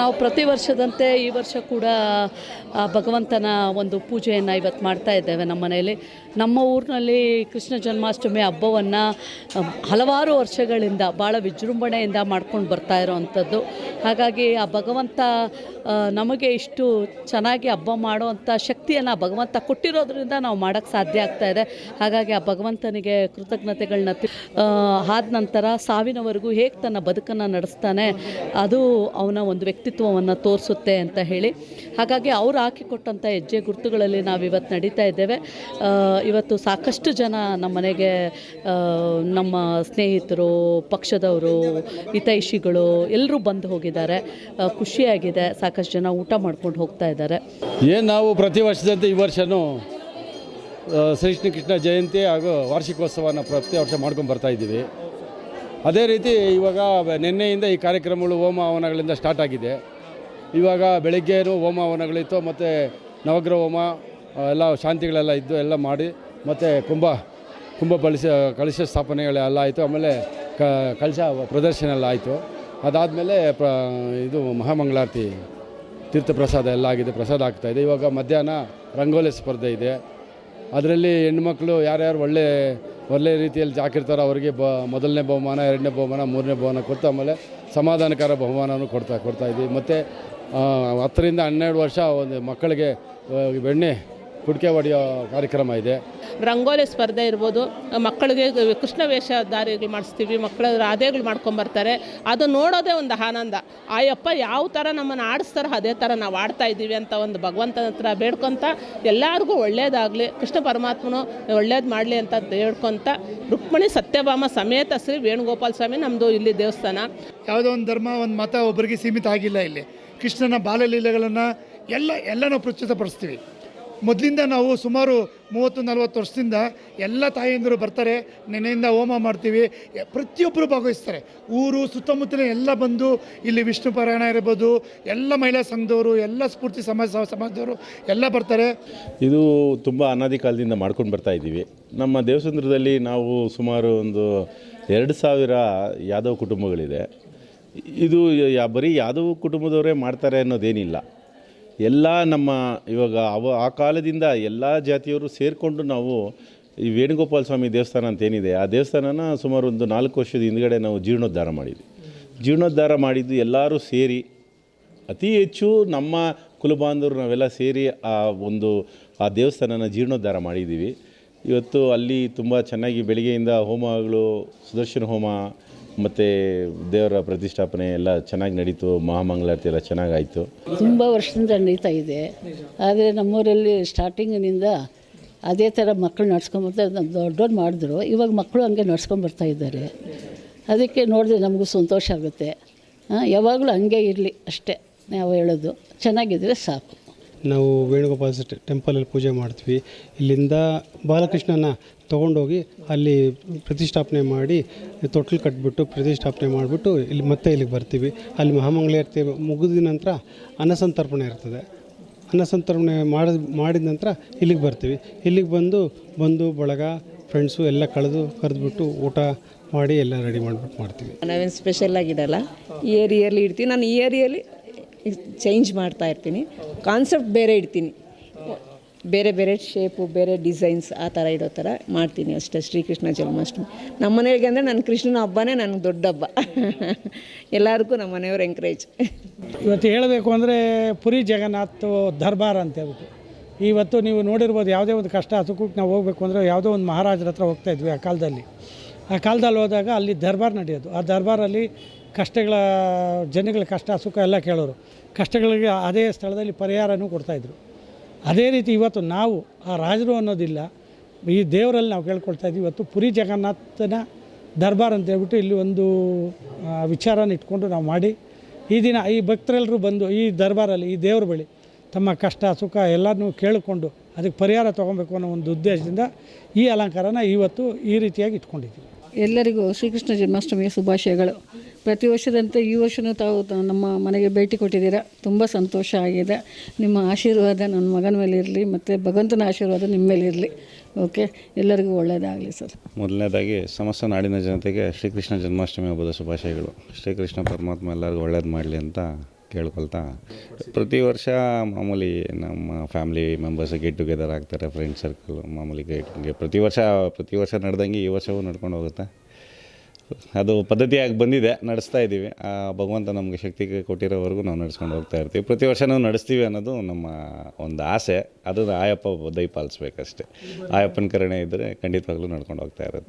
ನಾವು ಪ್ರತಿ ವರ್ಷದಂತೆ ಈ ವರ್ಷ ಕೂಡ ಭಗವಂತನ ಒಂದು ಪೂಜೆಯನ್ನು ಇವತ್ತು ಮಾಡ್ತಾ ಇದ್ದೇವೆ ನಮ್ಮ ಮನೆಯಲ್ಲಿ. ನಮ್ಮ ಊರಿನಲ್ಲಿ ಕೃಷ್ಣ ಜನ್ಮಾಷ್ಟಮಿ ಹಬ್ಬವನ್ನು ಹಲವಾರು ವರ್ಷಗಳಿಂದ ಭಾಳ ವಿಜೃಂಭಣೆಯಿಂದ ಮಾಡ್ಕೊಂಡು ಬರ್ತಾ ಇರೋವಂಥದ್ದು. ಹಾಗಾಗಿ ಆ ಭಗವಂತ ನಮಗೆ ಇಷ್ಟು ಚೆನ್ನಾಗಿ ಹಬ್ಬ ಮಾಡುವಂಥ ಶಕ್ತಿಯನ್ನು ಭಗವಂತ ಕೊಟ್ಟಿರೋದ್ರಿಂದ ನಾವು ಮಾಡೋಕ್ಕೆ ಸಾಧ್ಯ ಆಗ್ತಾ ಇದೆ. ಹಾಗಾಗಿ ಆ ಭಗವಂತನಿಗೆ ಕೃತಜ್ಞತೆಗಳನ್ನ ಆದ ನಂತರ ಸಾವಿನವರೆಗೂ ಹೇಗೆ ತನ್ನ ಬದುಕನ್ನು ನಡೆಸ್ತಾನೆ, ಅದು ಅವನ ಒಂದು ವ್ಯಕ್ತಿತ್ವವನ್ನು ತೋರಿಸುತ್ತೆ ಅಂತ ಹೇಳಿ. ಹಾಗಾಗಿ ಅವ್ರು ಹಾಕಿಕೊಟ್ಟಂಥ ಹೆಜ್ಜೆ ಗುರುತುಗಳಲ್ಲಿ ನಾವು ಇವತ್ತು ನಡೀತಾ ಇದ್ದೇವೆ. ಇವತ್ತು ಸಾಕಷ್ಟು ಜನ ನಮ್ಮ ಮನೆಗೆ ನಮ್ಮ ಸ್ನೇಹಿತರು, ಪಕ್ಷದವರು, ಹಿತೈಷಿಗಳು ಎಲ್ಲರೂ ಬಂದು ಹೋಗಿದ್ದಾರೆ. ಖುಷಿಯಾಗಿದೆ. ಸಾಕಷ್ಟು ಜನ ಊಟ ಮಾಡ್ಕೊಂಡು ಹೋಗ್ತಾ ಇದ್ದಾರೆ. ಏನು ನಾವು ಪ್ರತಿ ವರ್ಷದಂತೆ ಈ ವರ್ಷವೂ ಶ್ರೀ ಕೃಷ್ಣ ಜಯಂತಿ ಹಾಗೂ ವಾರ್ಷಿಕೋತ್ಸವನ ಪ್ರತಿ ವರ್ಷ ಮಾಡ್ಕೊಂಡು ಬರ್ತಾ ಇದ್ದೀವಿ. ಅದೇ ರೀತಿ ಇವಾಗ ನಿನ್ನೆಯಿಂದ ಈ ಕಾರ್ಯಕ್ರಮಗಳು ಹೋಮ ಹವನಗಳಿಂದ ಸ್ಟಾರ್ಟ್ ಆಗಿದೆ. ಇವಾಗ ಬೆಳಗ್ಗೆನೂ ಹೋಮ ಹವನಗಳಿತ್ತು, ಮತ್ತು ನವಗ್ರಹ ಹೋಮ ಎಲ್ಲ ಶಾಂತಿಗಳೆಲ್ಲ ಇದ್ದು ಎಲ್ಲ ಮಾಡಿ, ಮತ್ತು ಕುಂಭ ಕುಂಭ ಬಳಸ ಕಳಶ ಸ್ಥಾಪನೆಗಳೆಲ್ಲ ಆಯಿತು, ಆಮೇಲೆ ಕ ಕಳಶ ಪ್ರದರ್ಶನ ಎಲ್ಲ ಆಯಿತು. ಅದಾದಮೇಲೆ ಪ್ರ, ಇದು ಮಹಾಮಂಗಳಾರತಿ ತೀರ್ಥ ಪ್ರಸಾದ ಎಲ್ಲ ಆಗಿದೆ, ಪ್ರಸಾದ ಆಗ್ತಾಯಿದೆ ಇವಾಗ ಮಧ್ಯಾಹ್ನ ರಂಗೋಲಿ ಸ್ಪರ್ಧೆ ಇದೆ. ಅದರಲ್ಲಿ ಹೆಣ್ಮಕ್ಳು ಯಾರ್ಯಾರು ಒಳ್ಳೆ ಒಳ್ಳೆ ರೀತಿಯಲ್ಲಿ ಜಾಕಿರ್ತಾರೋ ಅವರಿಗೆ ಬ, ಮೊದಲನೇ ಬಹುಮಾನ, ಎರಡನೇ ಬಹುಮಾನ, ಮೂರನೇ ಬಹುಮಾನ ಕೊಟ್ಟು ಆಮೇಲೆ ಸಮಾಧಾನಕರ ಬಹುಮಾನವನ್ನು ಕೊಡ್ತಾ ಕೊಡ್ತಾ ಇದ್ದೀವಿ. ಮತ್ತು ಹತ್ತರಿಂದ ಹನ್ನೆರಡು ವರ್ಷ ಒಂದು ಮಕ್ಕಳಿಗೆ ಬೆಣ್ಣೆ ಕುಡಿಕೆ ಹೊಡೆಯೋ ಕಾರ್ಯಕ್ರಮ ಇದೆ. ರಂಗೋಲಿ ಸ್ಪರ್ಧೆ ಇರ್ಬೋದು ಮಕ್ಕಳಿಗೆ ಕೃಷ್ಣ ವೇಷಧಾರಿಗಳು ಮಾಡಿಸ್ತೀವಿ ಮಕ್ಕಳ ರಾಧೆಗಳು ಮಾಡ್ಕೊಂಬರ್ತಾರೆ ಅದು ನೋಡೋದೇ ಒಂದು ಆನಂದ. ಆಯಪ್ಪ ಯಾವ ಥರ ನಮ್ಮನ್ನು ಆಡಿಸ್ತಾರೋ ಅದೇ ಥರ ನಾವು ಆಡ್ತಾ ಇದ್ದೀವಿ ಅಂತ ಒಂದು ಭಗವಂತನ ಹತ್ರ ಬೇಡ್ಕೊತ ಎಲ್ಲರಿಗೂ ಒಳ್ಳೇದಾಗಲಿ ಕೃಷ್ಣ ಪರಮಾತ್ಮನು ಒಳ್ಳೇದು ಮಾಡಲಿ ಅಂತ ಹೇಳ್ಕೊತ ರುಕ್ಮಿಣಿ ಸತ್ಯಭಾಮ ಸಮೇತ ಶ್ರೀ ವೇಣುಗೋಪಾಲ ಸ್ವಾಮಿ ನಮ್ಮದು ಇಲ್ಲಿ ದೇವಸ್ಥಾನ. ಯಾವುದೋ ಒಂದು ಧರ್ಮ ಒಂದು ಮತ ಒಬ್ಬರಿಗೆ ಸೀಮಿತ ಆಗಿಲ್ಲ ಇಲ್ಲಿ. ಕೃಷ್ಣನ ಬಾಲಲೀಲೆಗಳನ್ನು ಎಲ್ಲ ಎಲ್ಲ ನಾವು ಪ್ರಸ್ತುತಪಡಿಸ್ತೀವಿ. ಮೊದಲಿಂದ ನಾವು ಸುಮಾರು ಮೂವತ್ತು, ನಲವತ್ತು ವರ್ಷದಿಂದ ಎಲ್ಲ ತಾಯಂದಿರು ಬರ್ತಾರೆ, ನೆನೆಯಿಂದ ಹೋಮ ಮಾಡ್ತೀವಿ ಪ್ರತಿಯೊಬ್ಬರು ಭಾಗವಹಿಸ್ತಾರೆ. ಊರು, ಸುತ್ತಮುತ್ತಲಿನ ಎಲ್ಲ ಬಂದು, ಇಲ್ಲಿ ವಿಷ್ಣು ಪಾರಾಯಣ ಇರ್ಬೋದು, ಎಲ್ಲ ಮಹಿಳಾ ಸಂಘದವರು, ಎಲ್ಲ ಸ್ಫೂರ್ತಿ ಸಮಾಜ, ಸಮಾಜದವರು ಎಲ್ಲ ಬರ್ತಾರೆ. ಇದು ತುಂಬ ಅನಾದಿ ಕಾಲದಿಂದ ಮಾಡ್ಕೊಂಡು ಬರ್ತಾ ಇದ್ದೀವಿ. ನಮ್ಮ ದೇವಸಂದ್ರದಲ್ಲಿ ನಾವು ಸುಮಾರು ಒಂದು ಎರಡು ಸಾವಿರ ಯಾದವ್ ಕುಟುಂಬಗಳಿದೆ. ಇದು ಬರೀ ಯಾದವ್ ಕುಟುಂಬದವರೇ ಮಾಡ್ತಾರೆ ಅನ್ನೋದೇನಿಲ್ಲ. ಎಲ್ಲ ನಮ್ಮ ಇವಾಗ ಅವ ಆ ಕಾಲದಿಂದ ಎಲ್ಲ ಜಾತಿಯವರು ಸೇರಿಕೊಂಡು ನಾವು ಈ ವೇಣುಗೋಪಾಲ ಸ್ವಾಮಿ ದೇವಸ್ಥಾನ ಅಂತ ಏನಿದೆ, ಆ ದೇವಸ್ಥಾನನ ಸುಮಾರು ಒಂದು ನಾಲ್ಕು ವರ್ಷದ ಹಿಂದ್ಗಡೆ ನಾವು ಜೀರ್ಣೋದ್ಧಾರ ಮಾಡಿದ್ವಿ. ಜೀರ್ಣೋದ್ಧಾರ ಮಾಡಿದ್ದು ಎಲ್ಲರೂ ಸೇರಿ ಅತಿ ಹೆಚ್ಚು ನಮ್ಮ ಕುಲಬಾಂಧವರು ನಾವೆಲ್ಲ ಸೇರಿ ಆ ಒಂದು, ಆ ದೇವಸ್ಥಾನನ ಜೀರ್ಣೋದ್ಧಾರ ಮಾಡಿದ್ದೀವಿ. ಇವತ್ತು ಅಲ್ಲಿ ತುಂಬ ಚೆನ್ನಾಗಿ ಬೆಳಗ್ಗೆಯಿಂದ ಹೋಮಗಳು, ಸುದರ್ಶನ ಹೋಮ ಮತ್ತು ದೇವರ ಪ್ರತಿಷ್ಠಾಪನೆ ಎಲ್ಲ ಚೆನ್ನಾಗಿ ನಡೀತು, ಮಹಾಮಂಗಳಾರತಿ ಎಲ್ಲ ಚೆನ್ನಾಗಾಯಿತು. ತುಂಬ ವರ್ಷದಿಂದ ನಡೀತಾ ಇದೆ. ಆದರೆ ನಮ್ಮೂರಲ್ಲಿ ಸ್ಟಾರ್ಟಿಂಗಿನಿಂದ ಅದೇ ಥರ ಮಕ್ಕಳು ನಡ್ಸ್ಕೊಂಬರ್ತಾ ದೊಡ್ಡವ್ರು ಮಾಡಿದ್ರು. ಇವಾಗ ಮಕ್ಕಳು ಹಂಗೆ ನಡ್ಸ್ಕೊಂಬರ್ತಾ ಇದ್ದಾರೆ. ಅದಕ್ಕೆ ನೋಡಿದ್ರೆ ನಮಗೂ ಸಂತೋಷ ಆಗುತ್ತೆ. ಯಾವಾಗಲೂ ಹಂಗೆ ಇರಲಿ ಅಷ್ಟೇ, ನಾವು ಹೇಳೋದು. ಚೆನ್ನಾಗಿದ್ದರೆ ಸಾಕು. ನಾವು ವೇಣುಗೋಪಾಲ ಟೆಂಪಲಲ್ಲಿ ಪೂಜೆ ಮಾಡ್ತೀವಿ. ಇಲ್ಲಿಂದ ಬಾಲಕೃಷ್ಣನ ತೊಗೊಂಡೋಗಿ ಅಲ್ಲಿ ಪ್ರತಿಷ್ಠಾಪನೆ ಮಾಡಿ ತೊಟ್ಲು ಕಟ್ಬಿಟ್ಟು ಪ್ರತಿಷ್ಠಾಪನೆ ಮಾಡಿಬಿಟ್ಟು ಇಲ್ಲಿ ಮತ್ತೆ ಇಲ್ಲಿಗೆ ಬರ್ತೀವಿ. ಅಲ್ಲಿ ಮಹಾಮಂಗಳಾರತಿ ಮುಗಿದ ನಂತರ ಅನ್ನಸಂತರ್ಪಣೆ ಇರ್ತದೆ. ಅನ್ನಸಂತರ್ಪಣೆ ಮಾಡಿದ ಮಾಡಿದ ನಂತರ ಇಲ್ಲಿಗೆ ಬರ್ತೀವಿ. ಇಲ್ಲಿಗೆ ಬಂದು ಬಂದು ಬಳಗ, ಫ್ರೆಂಡ್ಸು ಎಲ್ಲ ಕಳೆದು ಕರೆದುಬಿಟ್ಟು ಊಟ ಮಾಡಿ ಎಲ್ಲ ರೆಡಿ ಮಾಡಿಬಿಟ್ಟು ಮಾಡ್ತೀವಿ. ನಾವೇನು ಸ್ಪೆಷಲ್ ಆಗಿದಲ್ಲ ಇಯರ್ಲಿ ಇಡ್ತೀವಿ. ನಾನು ಇಯರ್ ಇಯರ್ಲಿ ಚೇಂಜ್ ಮಾಡ್ತಾ ಇರ್ತೀನಿ. ಕಾನ್ಸೆಪ್ಟ್ ಬೇರೆ ಇಡ್ತೀನಿ. ಬೇರೆ ಬೇರೆ ಶೇಪು ಬೇರೆ ಡಿಸೈನ್ಸ್ ಆ ಥರ ಇಡೋ ಥರ ಮಾಡ್ತೀನಿ ಅಷ್ಟೇ. ಶ್ರೀಕೃಷ್ಣ ಜನ್ಮಾಷ್ಟಮಿ. ನಮ್ಮ ಮನೆಗೆ ಅಂದರೆ ನನ್ನ ಕೃಷ್ಣನ ಹಬ್ಬನೇ ನನಗೆ ದೊಡ್ಡ ಹಬ್ಬ. ಎಲ್ಲರಿಗೂ ನಮ್ಮ ಮನೆಯವ್ರು ಎಂಕರೇಜ್ ಇವತ್ತು ಹೇಳಬೇಕು ಅಂದರೆ ಪುರಿ ಜಗನ್ನಾಥ್ ದರ್ಬಾರ್ ಅಂತ ಹೇಳ್ಬಿಟ್ಟು. ಇವತ್ತು ನೀವು ನೋಡಿರ್ಬೋದು ಯಾವುದೇ ಒಂದು ಕಷ್ಟ ಸುಖಕ್ಕೆ ನಾವು ಹೋಗಬೇಕು ಅಂದರೆ ಯಾವುದೋ ಒಂದು ಮಹಾರಾಜರ ಹತ್ರ ಹೋಗ್ತಾ ಇದ್ವಿ ಆ ಕಾಲದಲ್ಲಿ. ಆ ಕಾಲದಲ್ಲಿ ಹೋದಾಗ ಅಲ್ಲಿ ದರ್ಬಾರ್ ನಡೆಯೋದು. ಆ ದರ್ಬಾರಲ್ಲಿ ಕಷ್ಟಗಳ, ಜನಗಳ ಕಷ್ಟ, ಸುಖ ಎಲ್ಲ ಕೇಳೋರು. ಕಷ್ಟಗಳಿಗೆ ಅದೇ ಸ್ಥಳದಲ್ಲಿ ಪರಿಹಾರನೂ ಕೊಡ್ತಾಯಿದ್ರು. ಅದೇ ರೀತಿ ಇವತ್ತು ನಾವು, ಆ ರಾಜರು ಅನ್ನೋದಿಲ್ಲ, ಈ ದೇವರಲ್ಲಿ ನಾವು ಕೇಳ್ಕೊಳ್ತಾ ಇದ್ದೀವಿ ಇವತ್ತು ಪುರಿ ಜಗನ್ನಾಥನ ದರ್ಬಾರ್ ಅಂತ ಹೇಳ್ಬಿಟ್ಟು ಇಲ್ಲಿ ಒಂದು ವಿಚಾರನ ಇಟ್ಕೊಂಡು ನಾವು ಮಾಡಿ, ಈ ದಿನ ಈ ಭಕ್ತರೆಲ್ಲರೂ ಬಂದು ಈ ದರ್ಬಾರಲ್ಲಿ, ಈ ದೇವ್ರ ಬಳಿ ತಮ್ಮ ಕಷ್ಟ, ಸುಖ ಎಲ್ಲನೂ ಕೇಳಿಕೊಂಡು ಅದಕ್ಕೆ ಪರಿಹಾರ ತೊಗೊಬೇಕು ಅನ್ನೋ ಒಂದು ಉದ್ದೇಶದಿಂದ ಈ ಅಲಂಕಾರನ ಇವತ್ತು ಈ ರೀತಿಯಾಗಿ ಇಟ್ಕೊಂಡಿದ್ದೀವಿ. ಎಲ್ಲರಿಗೂ ಶ್ರೀಕೃಷ್ಣ ಜನ್ಮಾಷ್ಟಮಿಯ ಶುಭಾಶಯಗಳು. ಪ್ರತಿ ವರ್ಷದಂತೆ ಈ ವರ್ಷನೂ ತಾವು ನಮ್ಮ ಮನೆಗೆ ಭೇಟಿ ಕೊಟ್ಟಿದ್ದೀರಾ. ತುಂಬ ಸಂತೋಷ ಆಗಿದೆ. ನಿಮ್ಮ ಆಶೀರ್ವಾದ ನನ್ನ ಮಗನ ಮೇಲೆ ಇರಲಿ, ಮತ್ತು ಭಗವಂತನ ಆಶೀರ್ವಾದ ನಿಮ್ಮ ಮೇಲೆ ಇರಲಿ. ಓಕೆ? ಎಲ್ಲರಿಗೂ ಒಳ್ಳೆಯದಾಗಲಿ ಸರ್. ಮೊದಲನೇದಾಗಿ ಸಮಸ್ತ ನಾಡಿನ ಜನತೆಗೆ ಶ್ರೀಕೃಷ್ಣ ಜನ್ಮಾಷ್ಟಮಿ ಹಬ್ಬದ ಶುಭಾಶಯಗಳು. ಶ್ರೀಕೃಷ್ಣ ಪರಮಾತ್ಮ ಎಲ್ಲರಿಗೂ ಒಳ್ಳೇದು ಮಾಡಲಿ ಅಂತ ಕೇಳ್ಕೊಳ್ತಾ. ಪ್ರತಿ ವರ್ಷ ಮಾಮೂಲಿ ನಮ್ಮ ಫ್ಯಾಮಿಲಿ ಮೆಂಬರ್ಸ್ ಗೆಟ್ ಟುಗೆದರ್ ಆಗ್ತಾರೆ, ಫ್ರೆಂಡ್ ಸರ್ಕಲ್ ಮಾಮೂಲಿ ಗೆಟ್ ಪ್ರತಿ ವರ್ಷ ಪ್ರತಿ ವರ್ಷ ನಡೆದಂಗೆ ಈ ವರ್ಷವೂ ನಡ್ಕೊಂಡು ಹೋಗುತ್ತೆ. ಅದು ಪದ್ಧತಿಯಾಗಿ ಬಂದಿದೆ, ನಡೆಸ್ತಾ ಇದ್ದೀವಿ. ಆ, ಭಗವಂತ ನಮಗೆ ಶಕ್ತಿ ಕೊಟ್ಟಿರೋವರೆಗೂ ನಾವು ನಡೆಸ್ಕೊಂಡು ಹೋಗ್ತಾ ಇರ್ತೀವಿ. ಪ್ರತಿ ವರ್ಷನೂ ನಡೆಸ್ತೀವಿ ಅನ್ನೋದು ನಮ್ಮ ಒಂದು ಆಸೆ. ಅದು ಆಯಪ್ಪ ದಯಪಾಲಿಸ್ಬೇಕಷ್ಟೆ ಆಯಪ್ಪನ ಕರುಣೆ ಇದ್ದರೆ ಖಂಡಿತವಾಗ್ಲೂ ನಡ್ಕೊಂಡು ಹೋಗ್ತಾ ಇರುತ್ತೆ.